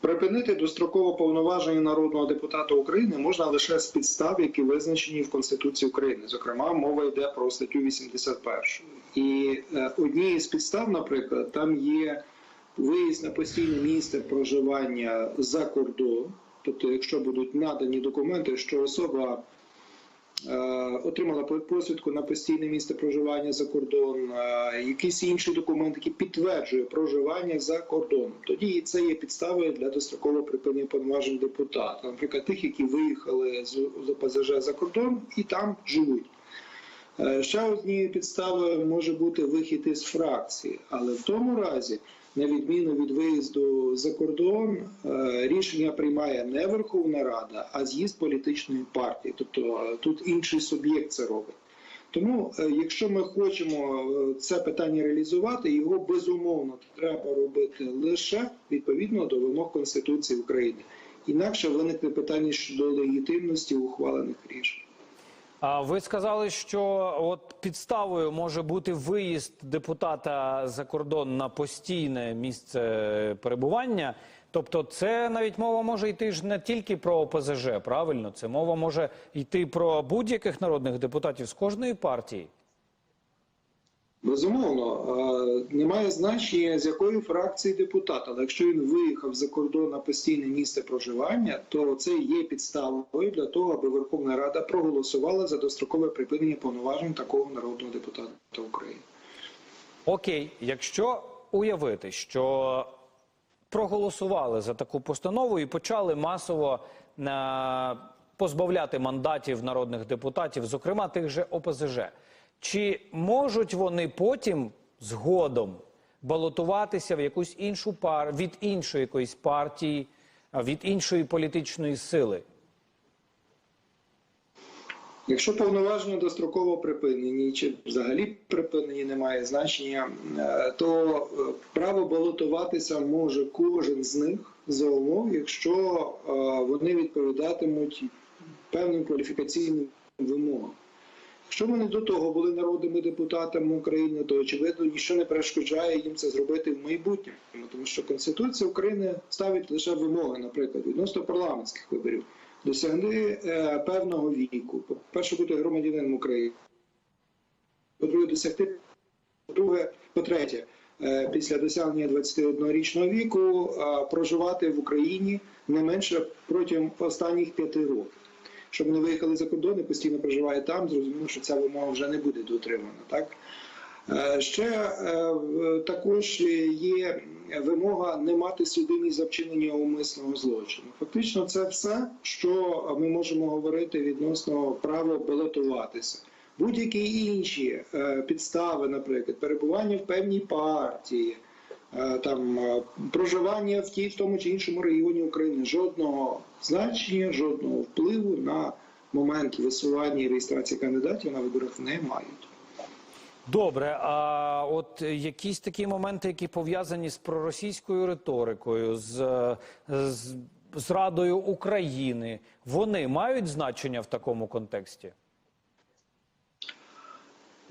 Припинити достроково повноваження народного депутата України можна лише з підстав, які визначені в Конституції України. Зокрема, мова йде про статтю 81. І е, однією з підстав, наприклад, там є виїзд на постійне місце проживання за кордон. Тобто, якщо будуть надані документи, що особа отримала посвідку на постійне місце проживання за кордон, е, якийсь інший документ, який підтверджує проживання за кордоном. Тоді це є підставою для дострокового припинення повноважень депутата, наприклад, тих, які виїхали з з ОПЗЖ за кордон і там живуть. Е, Ще однією підставою може бути вихід із фракції, але в тому разі, на відміну від виїзду за кордон, е, рішення приймає не Верховна Рада, а з'їзд політичної партії. Тобто е, тут інший суб'єкт це робить. Тому, е, якщо ми хочемо це питання реалізувати, його безумовно треба робити лише відповідно до вимог Конституції України. Інакше виникне питання щодо легітимності ухвалених рішень. Ви сказали, що от підставою може бути виїзд депутата за кордон на постійне місце перебування. Тобто, це навіть мова може йти ж не тільки про ОПЗЖ, правильно? Це мова може йти про будь-яких народних депутатів з кожної партії. Безумовно, е, немає значення з якої фракції депутат, але якщо він виїхав за кордон на постійне місце проживання, то це є підставою для того, аби Верховна Рада проголосувала за дострокове припинення повноважень такого народного депутата України. Окей, якщо уявити, що проголосували за таку постанову і почали масово е, позбавляти мандатів народних депутатів, зокрема тих же ОПЗЖ, чи можуть вони потім згодом балотуватися в якусь іншу пар від іншої якоїсь партії, від іншої політичної сили? Якщо повноваження достроково припинені, чи взагалі припинені не має значення, е, то е, право балотуватися може кожен з них за умов, якщо е, вони відповідатимуть певним кваліфікаційним вимогам. Якщо вони до того були народними депутатами України, то очевидно нічого не перешкоджає їм це зробити в майбутньому, тому що Конституція України ставить лише вимоги, наприклад, відносно парламентських виборів, досягти е, певного віку, по-перше, бути громадянином України, по-друге, досягти по-друге, по-третє, е, після досягнення 21-річного віку е, проживати в Україні не менше протягом останніх п'яти років. Щоб вони виїхали за кордон і постійно проживає там, зрозуміло, що ця вимога вже не буде дотримана. Так? Е, Ще е, також є вимога не мати судимість за вчинення умисного злочину. Фактично, це все, що ми можемо говорити відносно права балотуватися. Будь-які інші е, підстави, наприклад, перебування в певній партії, там е, проживання в тій, в тому чи іншому регіоні України, жодного значення, жодного впливу на момент висування і реєстрації кандидатів на виборах не мають. Добре, а от якісь такі моменти, які пов'язані з проросійською риторикою, з, з зрадою України, вони мають значення в такому контексті?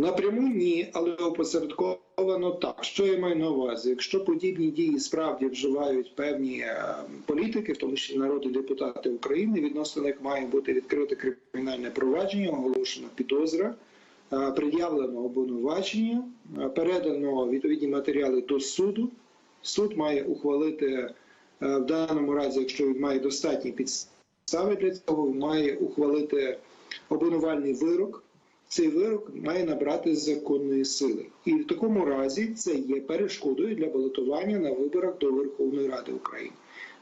Напряму ні, але опосередковано так. Що я маю на увазі? Якщо подібні дії справді вживають певні е, політики, в тому числі народні депутати України, відносно них має бути відкрите кримінальне провадження, оголошена підозра, е, пред'явлено обвинувачення, е, передано відповідні матеріали до суду. Суд має ухвалити в даному разі, якщо він має достатні підстави для цього, має ухвалити обвинувальний вирок цей вирок має набрати законної сили. І в такому разі це є перешкодою для балотування на виборах до Верховної Ради України.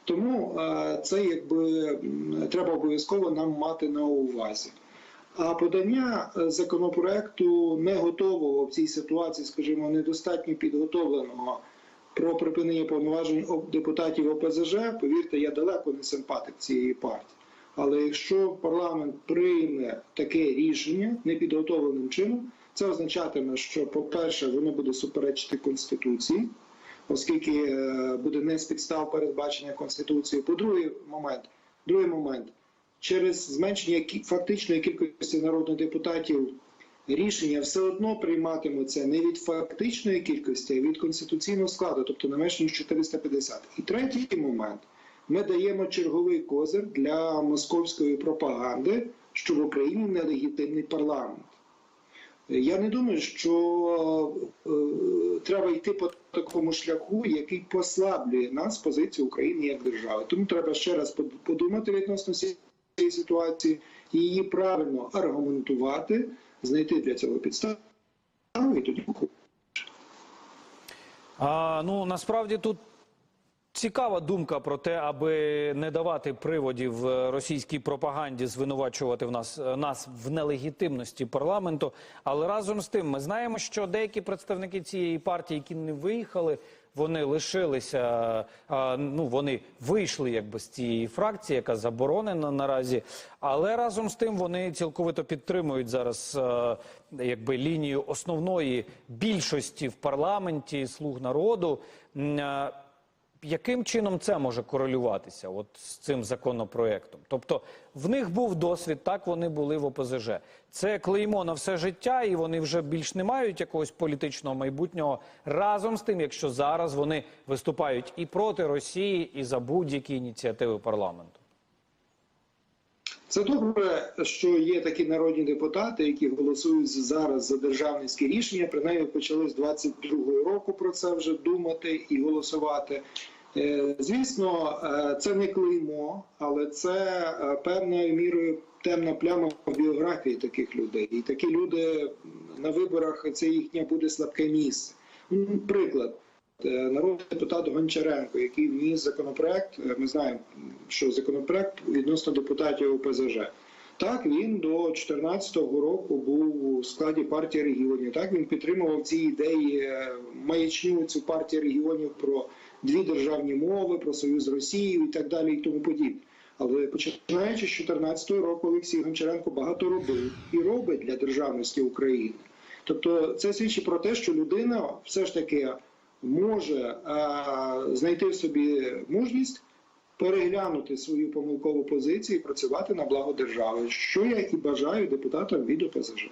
Тому це якби треба обов'язково нам мати на увазі. А подання е, законопроекту не готового в цій ситуації, скажімо, недостатньо підготовленого про припинення повноважень депутатів ОПЗЖ, повірте, я далеко не симпатик цієї партії. Але якщо парламент прийме таке рішення непідготовленим чином, це означатиме, що, по-перше, воно буде суперечити Конституції, оскільки е, буде не з підстав передбачення Конституцією. По-другий момент, другий момент, через зменшення фактичної кількості народних депутатів рішення все одно прийматимуться не від фактичної кількості, а від конституційного складу, тобто не менше ніж 450. І третій момент ми даємо черговий козир для московської пропаганди, що в Україні нелегітимний парламент. Я не думаю, що е, треба йти по такому шляху, який послаблює нас позицію України як держави. Тому треба ще раз подумати відносно цієї ситуації і її правильно аргументувати, знайти для цього підстави і тоді А, ну насправді тут цікава думка про те, аби не давати приводів е, російській пропаганді звинувачувати в нас е, нас в нелегітимності парламенту. Але разом з тим, ми знаємо, що деякі представники цієї партії, які не виїхали, вони лишилися. е, ну вони вийшли якби з цієї фракції, яка заборонена наразі. Але разом з тим вони цілковито підтримують зараз якби лінію основної більшості в парламенті слуг народу. Яким чином це може корелюватися от з цим законопроектом? Тобто в них був досвід, так вони були в ОПЗЖ. Це клеймо на все життя, і вони вже більш не мають якогось політичного майбутнього. Разом з тим, якщо зараз вони виступають і проти Росії, і за будь-які ініціативи парламенту. Це добре, що є такі народні депутати, які голосують зараз за державницькі рішення. Принаймні почали з 22-го року про це вже думати і голосувати. Е, Звісно, е, це не клеймо, але це е, певною мірою темна пляма в біографії таких людей. І такі люди на виборах це їхнє буде слабке місце. Приклад. Е, Народний депутат Гончаренко, який вніс законопроект. е, Ми знаємо, що законопроект відносно депутатів ОПЗЖ. Так, він до 2014 року був у складі партії регіонів. Так він підтримував ці ідеї е, маячню цю партії регіонів про дві державні мови, про союз з Росією і так далі, і тому подібне. Але починаючи з 2014 року, Олексій Гончаренко багато робив і робить для державності України. Тобто, це свідчить про те, що людина все ж таки може е, знайти в собі мужність переглянути свою помилкову позицію і працювати на благо держави, що я і бажаю депутатам від ОПЗЖ.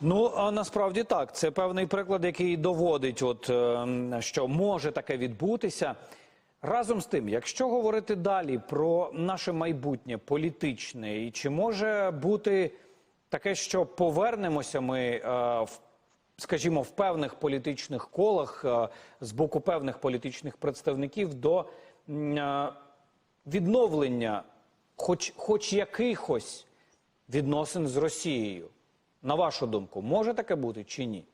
Ну а насправді так. Це певний приклад, який доводить, от е, що може таке відбутися. Разом з тим, якщо говорити далі про наше майбутнє політичне, і чи може бути таке, що повернемося ми е, в скажімо, в певних політичних колах е, з боку певних політичних представників до е, відновлення, хоч, хоч якихось відносин з Росією. На вашу думку, може таке бути чи ні?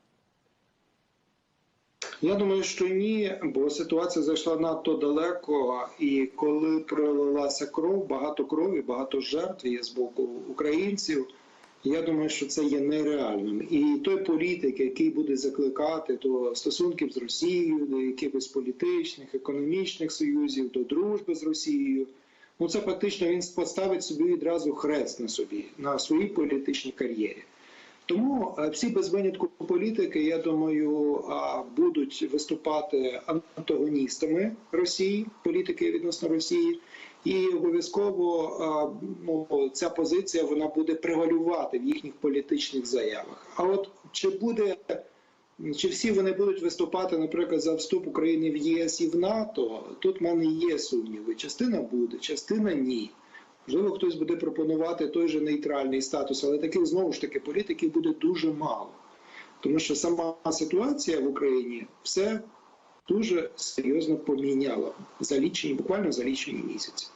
Я думаю, що ні, бо ситуація зайшла надто далеко, і коли пролилася кров, багато крові, багато жертв є з боку українців. Я думаю, що це є нереальним. І той політик, який буде закликати до стосунків з Росією, до якихось політичних, економічних союзів, до дружби з Росією, ну це фактично він поставить собі відразу хрест на собі, на своїй політичній кар'єрі. Тому е, всі без винятку політики, я думаю, будуть виступати антагоністами Росії, політики відносно Росії, і обов'язково ну, ця позиція вона буде превалювати в їхніх політичних заявах. А от чи буде чи всі вони будуть виступати, наприклад, за вступ України в ЄС і в НАТО? Тут в мене є сумніви. Частина буде, частина ні. Можливо, хтось буде пропонувати той же нейтральний статус, але таких знову ж таки політиків буде дуже мало. Тому що сама ситуація в Україні все дуже серйозно поміняла за лічені, буквально за лічені місяці.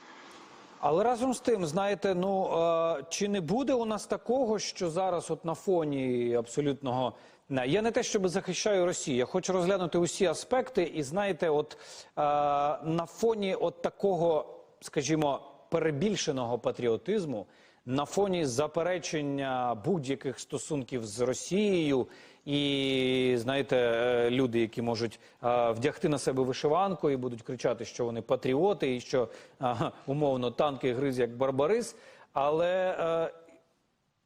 Але разом з тим, знаєте, ну е, чи не буде у нас такого, що зараз, от на фоні абсолютного Не, я не те, щоб захищаю Росію, я хочу розглянути усі аспекти, і знаєте, от е, на фоні от такого, скажімо, перебільшеного патріотизму, на фоні заперечення будь-яких стосунків з Росією, і знаєте, е, люди, які можуть е, вдягти на себе вишиванку і будуть кричати, що вони патріоти, і що е, умовно танки гриз як барбарис, але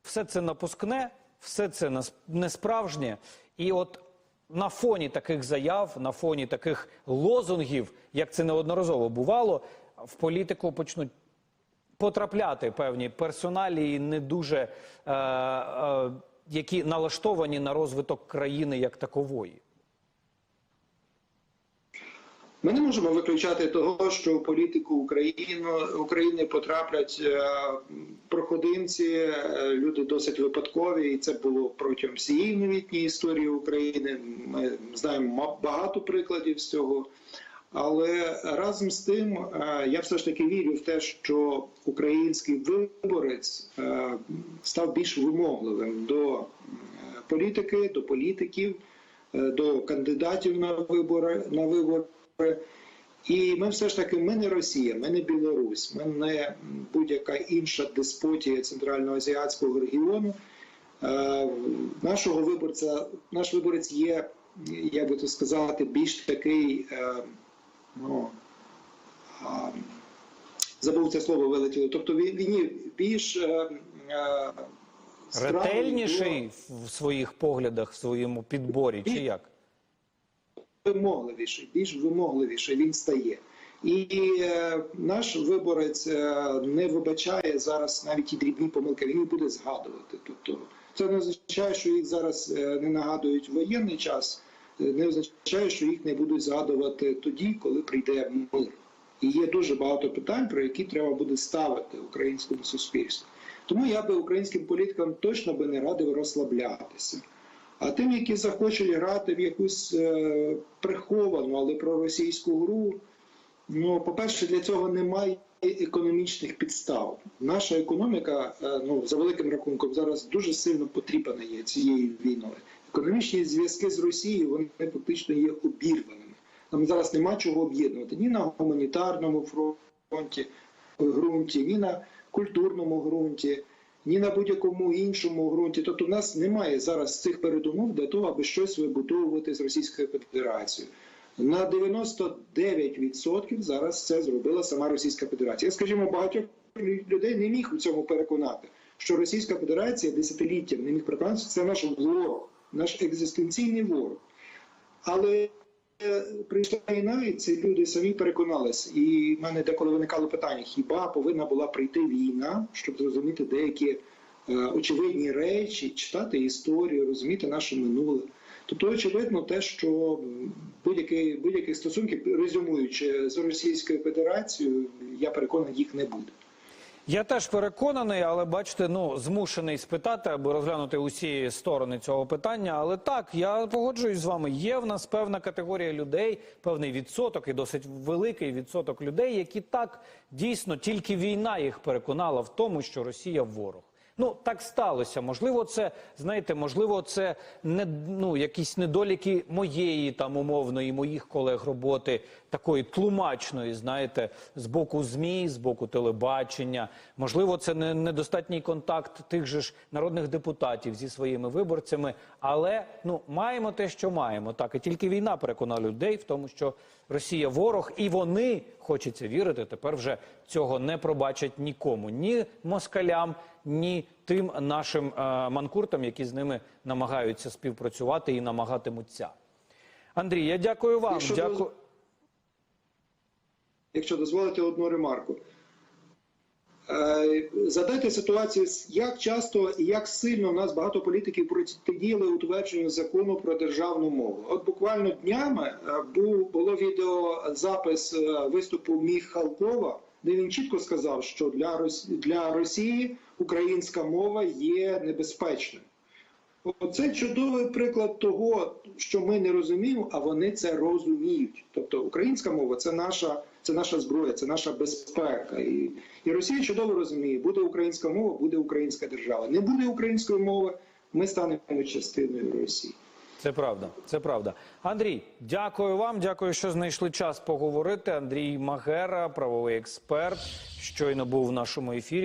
все це напускне, все це нас- несправжнє. І от на фоні таких заяв, на фоні таких лозунгів, як це неодноразово бувало, в політику почнуть потрапляти певні персоналії, не дуже е, е, які налаштовані на розвиток країни як такової. Ми не можемо виключати того, що в політику України, України потраплять е, проходимці, е, люди досить випадкові, і це було протягом всієї новітньої історії України. Ми знаємо багато прикладів з цього. Але разом з тим е, я все ж таки вірю в те, що український виборець е, став більш вимогливим до е, політики, до політиків, до кандидатів на вибори на вибори. І ми все ж таки ми не Росія, ми не Білорусь, ми не будь-яка інша деспотія центральноазіатського регіону. Нашого виборця, наш виборець є, як би то сказати, більш такий. Ну, а, забув це слово вилетіло. Тобто він, він більш е, е, стравий Ретельніший в своїх поглядах, в своєму підборі, чи як? вимогливіший, більш вимогливіший він стає. І е, наш виборець е, не вибачає зараз навіть ті дрібні помилки, він їх буде згадувати. Тобто це не означає, що їх зараз е, не нагадують в воєнний час, не означає, що їх не будуть згадувати тоді, коли прийде мир. І є дуже багато питань, про які треба буде ставити українському суспільству. Тому я би українським політикам точно би не радив розслаблятися. А тим, які захочуть грати в якусь е, приховану, але проросійську гру, ну, по-перше, для цього немає економічних підстав. Наша економіка, е, ну, за великим рахунком, зараз дуже сильно потріпана є цією війною. Економічні зв'язки з Росією вони фактично є обірваними. Нам зараз нема чого об'єднувати ні на гуманітарному фронті, ґрунті, ні на культурному ґрунті, ні на будь-якому іншому ґрунті. Тобто, в нас немає зараз цих передумов для того, аби щось вибудовувати з Російською Федерацією. На 99% зараз це зробила сама Російська Федерація. Я, скажімо, багатьох людей не міг у цьому переконати, що Російська Федерація десятиліттям не міг переконатися, це наш ворог, наш екзистенційний ворог. Але е, прийшла війна, і ці люди самі переконалися. І в мене деколи виникало питання: хіба повинна була прийти війна, щоб зрозуміти деякі е, очевидні речі, читати історію, розуміти наше минуле. Тобто, очевидно, те, що будь-які будь-які стосунки, резюмуючи з Російською Федерацією, я переконаний, їх не буде. Я теж переконаний, але бачите, ну змушений спитати, аби розглянути усі сторони цього питання. Але так, я погоджуюсь з вами. Є в нас певна категорія людей, певний відсоток і досить великий відсоток людей, які так дійсно тільки війна їх переконала в тому, що Росія ворог. Ну так сталося. Можливо, це знаєте, можливо, це не ну якісь недоліки моєї там умовної, моїх колег роботи, такої тлумачної, знаєте, з боку змі, з боку телебачення. Можливо, це не недостатній контакт тих же ж народних депутатів зі своїми виборцями. Але ну маємо те, що маємо. Так і тільки війна переконала людей в тому, що Росія ворог, і вони хочеться вірити. Тепер вже цього не пробачать нікому, ні москалям, ні тим нашим е, манкуртам, які з ними намагаються співпрацювати і намагатимуться. Андрій, я дякую вам. Якщо Дякую. доз- Якщо дозволите одну ремарку. Е, Задайте ситуацію, як часто і як сильно у нас багато політиків протидіяли утвердженню закону про державну мову. От буквально днями е, було відеозапис е, виступу Міхалкова, де він чітко сказав, що для Росії українська мова є небезпечною. Оце чудовий приклад того, що ми не розуміємо, а вони це розуміють. Тобто українська мова це наша, це наша зброя, це наша безпека. І, і Росія чудово розуміє, буде українська мова, буде українська держава. Не буде української мови, ми станемо частиною Росії. Це правда, це правда. Андрій, дякую вам. Дякую, що знайшли час поговорити. Андрій Магера, правовий експерт, щойно був в нашому ефірі.